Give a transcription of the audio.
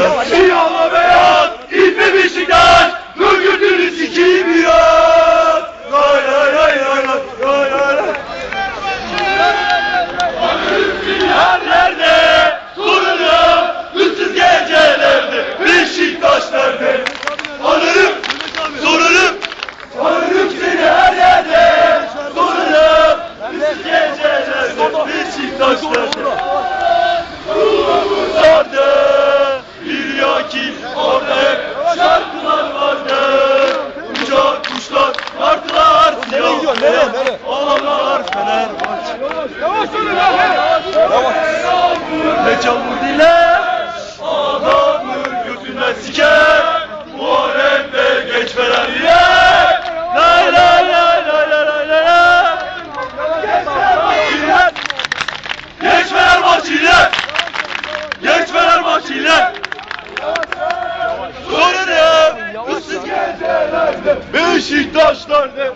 beyaz. Siyahla beyaz. İlmi Beşiktaş. Örgütünü sikiyim ya. Lay lay lay lay lay lay lay. Her yerde sorunum, ıssız gecelerde Beşiktaş nerede? Anırım, sorunum, anırım seni her yerde Sorunum, ıssız gecelerde Beşiktaş nerede? Ne çamur diler Adamı götünden siker Bu alemde geçmeler diler Lay lay lay lay lay lay lay maçiler Geçmeler maçiler Sorarım Issız gecelerde Beşiktaşlar ne